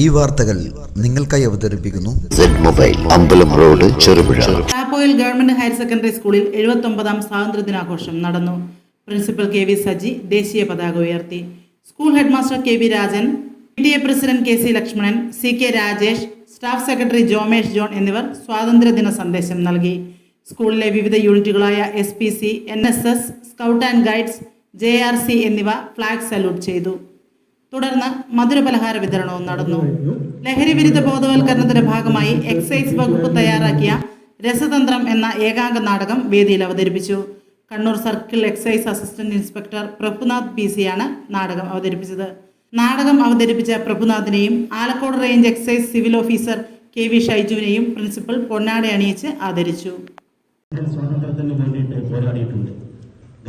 ഈ വാർത്തകൾ നിങ്ങൾക്കായി അവതരിപ്പിക്കുന്നു. Ambalam road Cherupuzha. Government higher secondary സ്കൂളിൽ എഴുപത്തി ഒമ്പതാം സ്വാതന്ത്ര്യ സ്വാതന്ത്ര്യദിനാഘോഷം നടന്നു. പ്രിൻസിപ്പൽ കെ വി സജി ദേശീയ പതാക ഉയർത്തി. School headmaster K V Rajan P T A president K C Lakshmanan C K Rajesh staff secretary Jomesh John എന്നിവർ സ്വാതന്ത്ര്യദിന സന്ദേശം നൽകി. സ്കൂളിലെ വിവിധ യൂണിറ്റുകളായ S P C N S S scout and guides J R C എന്നിവ flag salute ചെയ്തു. തുടർന്ന് മധുരപലഹാര വിതരണവും നടന്നു. ലഹരി വിരുദ്ധ ബോധവൽക്കരണത്തിന്റെ ഭാഗമായി എക്സൈസ് വകുപ്പ് തയ്യാറാക്കിയ രസതന്ത്രം എന്ന ഏകാംഗ നാടകം വേദിയിൽ അവതരിപ്പിച്ചു. Kannur circle excise assistant inspector Prabhunath P സിയാണ് നാടകം അവതരിപ്പിച്ചത്. നാടകം അവതരിപ്പിച്ച പ്രഭുനാഥിനെയും Alakode range excise civil officer K V ഷൈജുവിനെയും principal പൊന്നാട അണിയിച്ച് ആദരിച്ചു. സ്വാതന്ത്ര്യത്തിന് വേണ്ടിയിട്ട് പോരാടിയിട്ടുണ്ട്.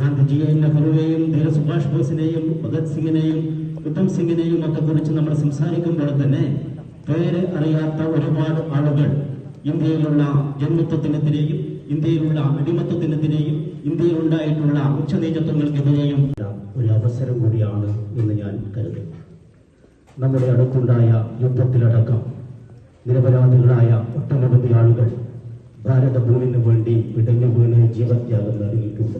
ഗാന്ധിജിയെയും നെഹ്റുവേയും ധീര സുഭാഷ് ബോസിനെയും ഭഗത് സിംഗിനെയും ഉദ്ധം സിംഗിനെയും ഒക്കെ കുറിച്ച് നമ്മൾ സംസാരിക്കുമ്പോൾ തന്നെ പേര് അറിയാത്ത ഒരുപാട് ആളുകൾ ഇന്ത്യയിലുള്ള ജന്മത്വത്തിനെതിരെയും ഇന്ത്യയിലുള്ള അടിമത്വത്തിനെതിരെയും ഇന്ത്യയിൽ ഉണ്ടായിട്ടുള്ള ഉച്ചനീചത്വങ്ങൾക്കെതിരെയും ഒരു അവസരം കൂടിയാണ് എന്ന് ഞാൻ കരുതുന്നു. നമ്മുടെ അടുത്തുണ്ടായ യുദ്ധത്തിലടക്കം നിരപരാധികളായ ഒട്ടനവധി ആളുകൾ ഭാരതഭൂമിന് വേണ്ടി ഇടഞ്ഞു വീണ് ജീവത്യാഗം നൽകിയിട്ടുണ്ട്.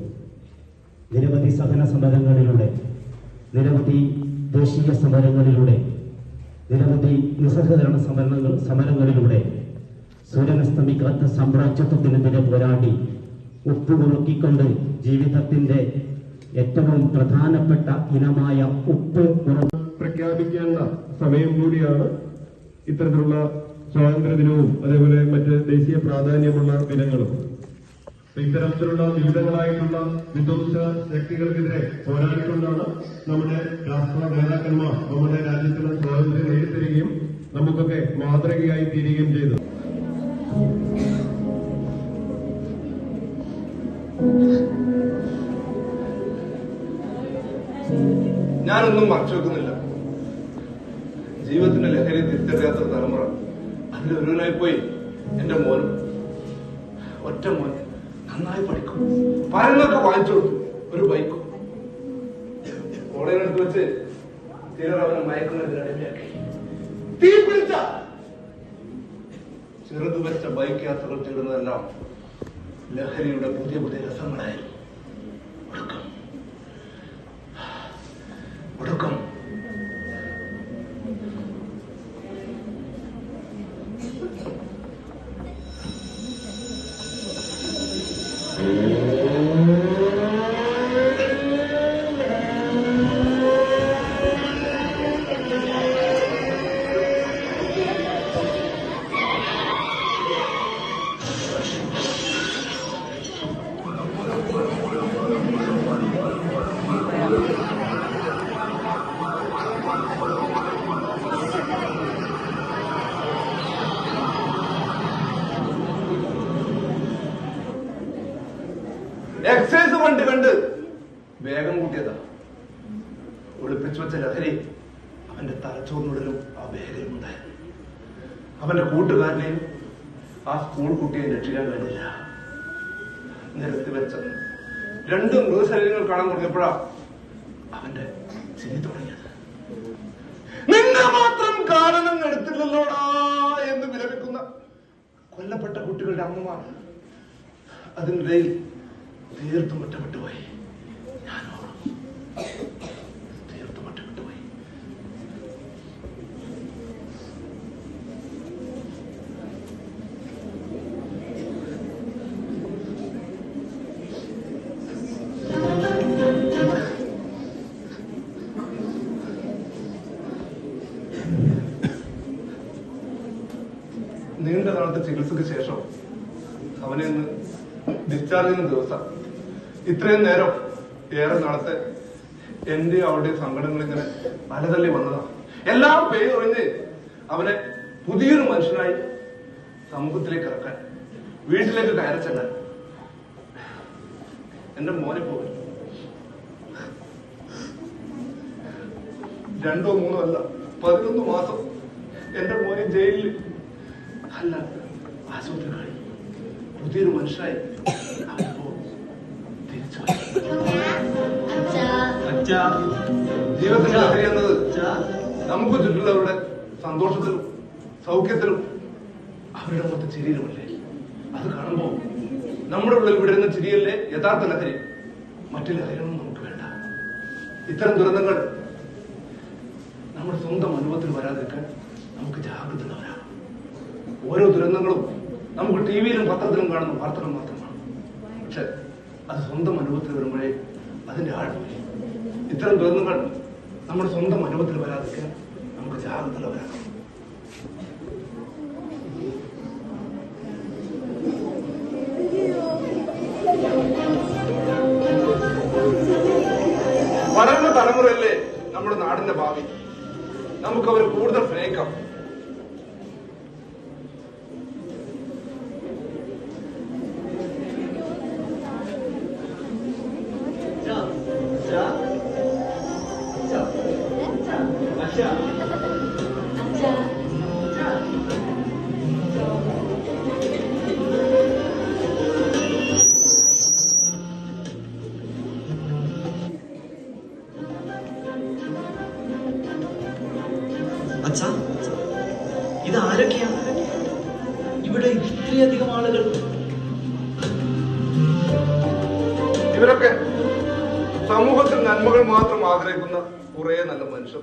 നിരവധി സഹന സമരങ്ങളിലൂടെ നിരവധി ദേശീയ സമരങ്ങളിലൂടെ നിരവധി നിസ്സഹകരണ സമരങ്ങൾ സമരങ്ങളിലൂടെ സൂര്യനസ്തമിക്കാത്ത സാമ്രാജ്യത്വത്തിനെതിരെ പോരാടി ഉപ്പ് ഉപ്പുകുറുക്കിക്കൊണ്ട് ജീവിതത്തിന്റെ ഏറ്റവും പ്രധാനപ്പെട്ട ഇനമായ ഉപ്പ് പ്രഖ്യാപിക്കേണ്ട സമയം കൂടിയാണ് ഇത്തരത്തിലുള്ള സ്വാതന്ത്ര്യ ദിനവും അതേപോലെ മറ്റ് ദേശീയ പ്രാധാന്യമുള്ള ദിനങ്ങളും. ഇത്തരത്തിലുള്ള വിവിധങ്ങളായിട്ടുള്ള വിധ്വംസ ശക്തികൾക്കെതിരെ പോരാടിക്കൊണ്ടാണ് നമ്മുടെ രാഷ്ട്ര നേതാക്കന്മാർ നമ്മുടെ രാജ്യത്തിന് സ്വാതന്ത്ര്യം നേടിത്തരികയും നമുക്കൊക്കെ മാതൃകയായി തീരുകയും ചെയ്തു ഞാനൊന്നും മറച്ചു വെക്കുന്നില്ല. ജീവിതത്തിന്റെ ലഹരി തിരിച്ചറിയാത്ത തലമുറ. അതിലൊരുവനായി പോയി എന്റെ മോനും ഒറ്റ മോൻ നന്നായി പഠിക്കും. പരന്നൊക്കെ വാങ്ങിച്ചു കൊടുത്തു ഒരു ബൈക്കും. കോളേജിനടുത്ത് വെച്ച് ചിലർ അവനെ മയക്കുന്നതിന് അടിമയാക്കി. ചെറുത് വെച്ച ബൈക്ക് യാത്രകൾ ചെയ്യുന്നതെല്ലാം ലഹരിയുടെ പുതിയ പുതിയ രസങ്ങളായിരുന്നു. വണ്ടി കണ്ട്. വേഗം കൂട്ടിയതാ. ഒളിപ്പിച്ചു വെച്ച ലഹരി അവന്റെ തലച്ചോറിനുള്ളിലും ആ വേഗമുണ്ടായിരുന്നു അവന്റെ കൂട്ടുകാരനെയും ആ സ്കൂൾ കുട്ടിയെ രക്ഷിക്കാൻ കഴിഞ്ഞില്ല. നിരത്തി വെച്ച രണ്ട് മൃതശരീരങ്ങൾ കാണാൻ തുടങ്ങിയപ്പോഴാ അവന്റെ ചിരി തുടങ്ങിയത്. നിന്നെ മാത്രം കാരണം എടുത്തില്ലല്ലോടാ എന്ന് വിലപിക്കുന്ന കൊല്ലപ്പെട്ട കുട്ടികളുടെ അമ്മമാർ അതിനിടയിൽ തീർത്തും ഒറ്റപ്പെട്ടു പോയി ഞാനോ തീർത്തും ഒറ്റപ്പെട്ടു പോയി നീണ്ട നാളത്തെ ചികിത്സക്ക് ശേഷം അവനെ ഡിസ്ചാർജ് ചെയ്യുന്ന ദിവസം. ഇത്രയും നേരം ഏറെ നാളത്തെ എന്റെ അവളുടെ സങ്കടങ്ങൾ ഇങ്ങനെ അലതള്ളി വന്നതാ. എല്ലാം പേരൊഴിഞ്ഞ് അവനെ പുതിയൊരു മനുഷ്യനായി സമൂഹത്തിലേക്ക് ഇറക്കാൻ വീട്ടിലേക്ക് കയറി ചെല്ലാൻ. എന്റെ മോനെ പോയി രണ്ടോ മൂന്നോ അല്ല പതിനൊന്ന് മാസം എന്റെ മോനെ ജയിലിൽ അല്ല ആശുപത്രി പുതിയൊരു മനുഷ്യനായി. അപ്പോ തിരിച്ചു എന്നത് നമുക്ക് ചുറ്റുള്ളവരുടെ സന്തോഷത്തിലും സൗഖ്യത്തിലും അവരുടെ മൊത്തം ചിരിയിലുമല്ലേ? അത് കാണുമ്പോൾ നമ്മുടെ ഉള്ളിൽ വിടുന്ന ചിരിയല്ലേ? യഥാർത്ഥ ലഹരി. മറ്റു ലഹരികളൊന്നും നമുക്ക് വേണ്ട. ഇത്തരം ദുരന്തങ്ങൾ നമ്മുടെ സ്വന്തം അനുഭവത്തിൽ വരാതിരിക്കാൻ നമുക്ക് ജാഗ്രതയുള്ളവരാണ് ഓരോ ദുരന്തങ്ങളും നമുക്ക് ടി വിയിലും പത്രത്തിലും കാണുന്ന വാർത്തകൾ മാത്രമാണ്. പക്ഷെ അത് സ്വന്തം അനുഭവത്തിൽ വരുമ്പോഴേ അതിന്റെ ആഴം ഇത്തരം ദുരന്തങ്ങൾ നമ്മുടെ സ്വന്തം അനുഭവത്തിൽ വരാതിരിക്കാൻ നമുക്ക് ജാഗ്രതയുള്ളവരാണ് വരുന്ന തലമുറയല്ലേ നമ്മുടെ നാടിന്റെ ഭാവി? നമുക്ക് അവർ കൂടുതൽ സ്നേഹിക്കാം അച്ഛാ ഇത് ആരൊക്കെയാണ് ഇവിടെ ഇത്രയധികം ആളുകൾ. ഇവരൊക്കെ സമൂഹത്തിൽ നന്മകൾ മാത്രം ആഗ്രഹിക്കുന്ന കുറേ നല്ല മനുഷ്യർ.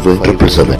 triple seven